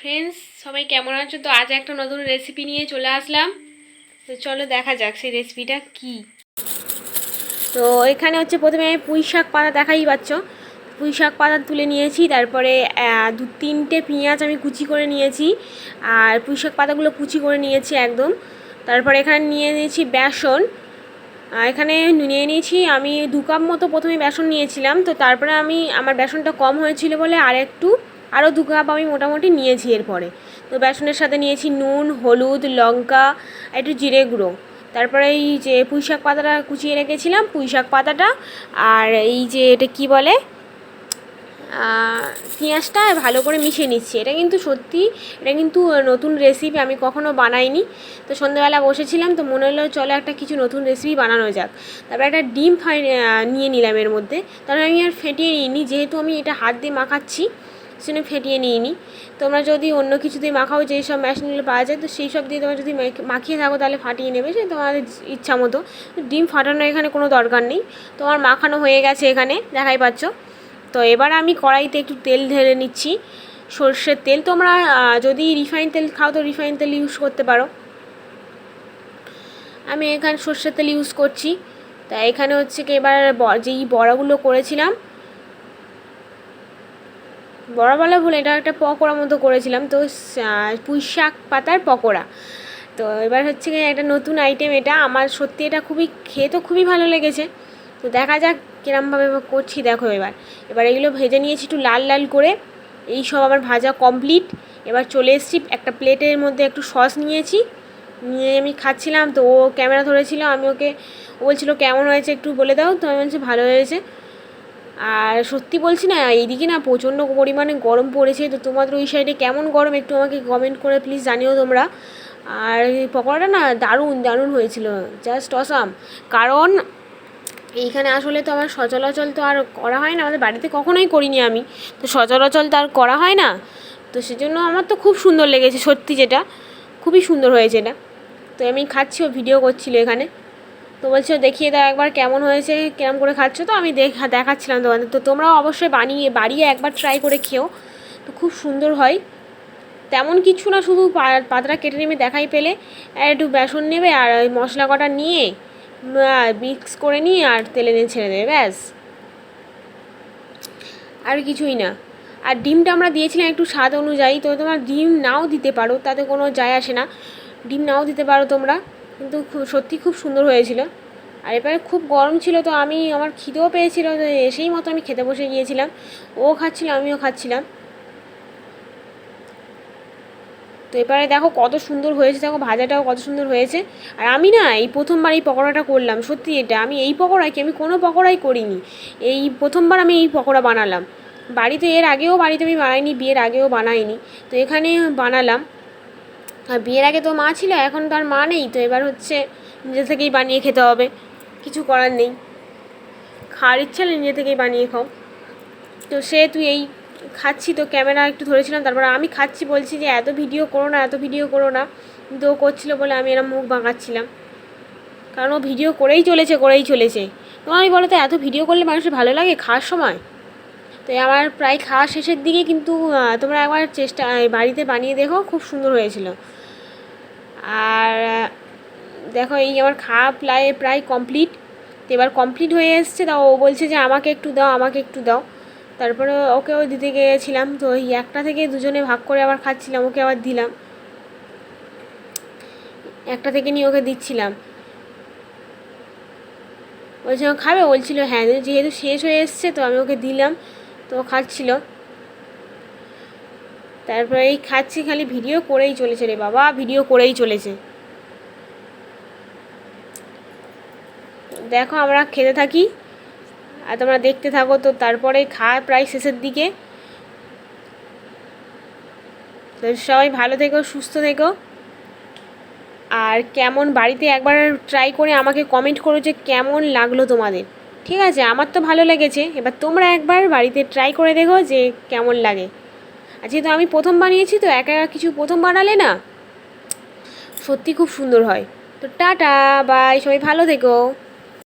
Friends সবাই কেমন আছো? তো আজ একটা নতুন রেসিপি নিয়ে চলে আসলাম। তো চলো দেখা যাক সেই রেসিপিটা কি। তো এখানে হচ্ছে প্রথমে পুঁই শাক পাতা দেখাই পাচ্ছ। পুঁই শাক পাতা তুলে নিয়েছি, তারপরে দু তিনটে পেঁয়াজ আমি কুচি করে নিয়েছি। আর পুঁই শাক পাতাগুলো কুচি করে নিয়েছি একদম। তারপরে এখানে নিয়ে নিয়েছি বেসন। এখানে নিয়ে নিয়েছি আমি দু কাপ মতো প্রথমে বেসন নিয়েছিলাম। তো তারপরে আমি, আমার বেসনটা কম হয়েছিল বলে আর একটু আরও দু কাপ আমি মোটামুটি নিয়েছি এরপরে। তো বেসনের সাথে নিয়েছি নুন, হলুদ, লঙ্কা, একটু জিরে গুঁড়ো। তারপরে এই যে পুঁই শাক পাতাটা কুচিয়ে রেখেছিলাম, পুঁই শাক পাতাটা আর এই যে এটা কি বলে? পেঁয়াজটা ভালো করে মিশিয়ে নিচ্ছি। এটা কিন্তু সত্যি, এটা কিন্তু নতুন রেসিপি আমি কখনো বানাইনি। তো সন্ধ্যেবেলা বসেছিলাম, তো মনে হলো চলো একটা কিছু নতুন রেসিপি বানানো যাক। তারপরে একটা ডিম ফাই নিয়ে নিলাম এর মধ্যে। তারপরে আমি আর ফেটিয়ে নিইনি, যেহেতু আমি এটা হাত দিয়ে মাখাচ্ছি। সেজন্য ফেটিয়ে নিইনি। তোমরা যদি অন্য কিছু দিয়ে মাখাও, যেই সব মেশিনগুলো পাওয়া যায়, তো সেই সব দিয়ে তোমরা যদি মাখিয়ে থাকো, তাহলে ফাটিয়ে নেবে, সে তোমাদের ইচ্ছা মতো। ডিম ফাটানোর এখানে কোনো দরকার নেই। তোমার মাখানো হয়ে গেছে এখানে, দেখাই পাচ্ছ। তো এবার আমি কড়াইতে একটু তেল ঢেলে নিচ্ছি। সর্ষের তেল, তোমরা যদি রিফাইন তেল খাও, তো রিফাইন তেল ইউজ করতে পারো। আমি এখানে সর্ষের তেল ইউজ করছি। তা এখানে হচ্ছে কি, এবার যেই বড়াগুলো করেছিলাম বড়া বলা ভুল এটা একটা পকোড়া মতো করেছিলাম। তো পুঁই শাক পাতার পকোড়া। তো এবার হচ্ছে একটা নতুন আইটেম এটা। আমার সত্যি এটা খুবই খেয়ে তো খুবই ভালো লেগেছে। তো দেখা যাক কিরমভাবে করছি, দেখো এবার। এবার এগুলো ভেজে নিয়েছি একটু লাল লাল করে। এই সব আমার ভাজা কমপ্লিট এবার চলে এসেছি, একটা প্লেটের মধ্যে একটু সস নিয়েছি। নিয়ে আমি খাচ্ছিলাম, তো ও ক্যামেরা ধরেছিল, আমি ওকে বলছিল, কেমন হয়েছে একটু বলে দাও। তো আমি বলছি, ভালো হয়েছে। আর সত্যি বলছি না, এইদিকে না প্রচণ্ড পরিমাণে গরম পড়েছে, তো তোমাদের ওই সাইডে কেমন গরম একটু আমাকে কমেন্ট করে প্লিজ জানিও তোমরা। আর পকোড়াটা না দারুণ দারুণ হয়েছিল জাস্ট অসাম কারণ এইখানে আসলে তো আমার সচলাচল তো আর করা হয় না, আমাদের বাড়িতে কখনোই করিনি আমি, তো সচরাচল তো আর করা হয় না। তো সেজন্য আমার তো খুব সুন্দর লেগেছে, সত্যি যেটা, খুবই সুন্দর হয়েছে এটা। তো আমি খাচ্ছি ও ভিডিও করছিল এখানে। তো বলছো দেখিয়ে দাও একবার কেমন হয়েছে কেমন করে খাচ্ছ? তো আমি দেখা, দেখাচ্ছিলাম তোমাদের। তো তোমরাও অবশ্যই বানিয়ে, বাড়িয়ে একবার ট্রাই করে খেও। তো খুব সুন্দর হয়। তেমন কিছু না, শুধু পাতাটা কেটে নেবে, দেখাই পেলে। একটু বেসন নেবে আর ওই মশলা কটা নিয়ে মিক্স করে নিয়ে আর তেলে নিয়ে ছেড়ে দেবে, ব্যাস। আর কিছুই না। আর ডিমটা আমরা দিয়েছিলাম একটু স্বাদ অনুযায়ী, তো তোমার ডিম নাও দিতে পারো, তাতে কোনো যায় আসে না। ডিম নাও দিতে পারো তোমরা। কিন্তু খুব সত্যি খুব সুন্দর হয়েছিল। আর এবারে খুব গরম ছিল, তো আমি আমার খিদেও পেয়েছিল সেই মতো আমি খেতে বসে গিয়েছিলাম। ও খাচ্ছিল, আমিও খাচ্ছিলাম। তো এবারে দেখো কত সুন্দর হয়েছে, দেখো ভাজাটাও কত সুন্দর হয়েছে। আর আমি না এই প্রথমবার এই পকোড়াটা করলাম, সত্যি এটা। আমি এই পকোড়াই কি, আমি কোনো পকোড়াই করিনি। এই প্রথমবার আমি এই পকোড়া বানালাম। বাড়িতে এর আগেও বাড়িতে আমি বানাইনি, বিয়ের আগেও বানাইনি। তো এখানে বানালাম। আর বিয়ের আগে তো মা ছিল, এখন তো আর মা নেই, তো এবার হচ্ছে নিজে থেকেই বানিয়ে খেতে হবে। কিছু করার নেই। খাওয়ার ইচ্ছা হলে নিজে থেকেই বানিয়ে খাও। তো সে, তুই এই খাচ্ছি তো, ক্যামেরা একটু ধরেছিলাম, তারপর আমি খাচ্ছি, বলছি যে এত ভিডিও করো না, এত ভিডিও করো না। কিন্তু ও করছিল বলে আমি এরম মুখ বাঁকাচ্ছিলাম। কারণ ও ভিডিও করেই চলেছে করেই চলেছে। তোমার আমি বলো তো, এত ভিডিও করলে মানুষের ভালো লাগে খাওয়ার সময়? তো আমার প্রায় খাওয়া শেষের দিকে কিন্তু তোমরা একবার চেষ্টা বাড়িতে বানিয়ে দেখো, খুব সুন্দর হয়েছিল। আর দেখো এই আমার খাওয়া প্রায় প্রায় কমপ্লিট তো এবার কমপ্লিট হয়ে এসছে তা ও বলছে যে আমাকে একটু দাও, আমাকে একটু দাও। তারপরে ওকেও দিতে গিয়েছিলাম, তো এই একটা থেকে দুজনে ভাগ করে আবার খাচ্ছিলাম, ওকে আবার দিলাম। একটা থেকে নিয়ে ওকে দিচ্ছিলাম। বলছে, ও খাবে? বলছিল হ্যাঁ যেহেতু শেষ হয়ে এসছে, তো আমি ওকে দিলাম। তো খাচ্ছিল। তারপরে এই খাচ্ছি, খালি ভিডিও করেই চলেছে রে বাবা, ভিডিও করেই চলেছে। দেখো আমরা খেতে থাকি আর তোমরা দেখতে থাকো, তো তারপরে খাওয়া প্রায় শেষের দিকে। তো সবাই ভালো থেকো, সুস্থ থেকো। আর কেমন বাড়িতে একবার ট্রাই করে আমাকে কমেন্ট করো যে কেমন লাগল তোমাদের। ঠিক আছে, আমার তো ভালো লেগেছে। এবার তোমরা একবার বাড়িতে ট্রাই করে দেখো যে কেমন লাগে। আর যেহেতু আমি প্রথম বানিয়েছি, তো একা একা কিছু প্রথম বানালে না, সত্যি খুব সুন্দর হয়। তো টাটা বাই সবাই ভালো থেকো।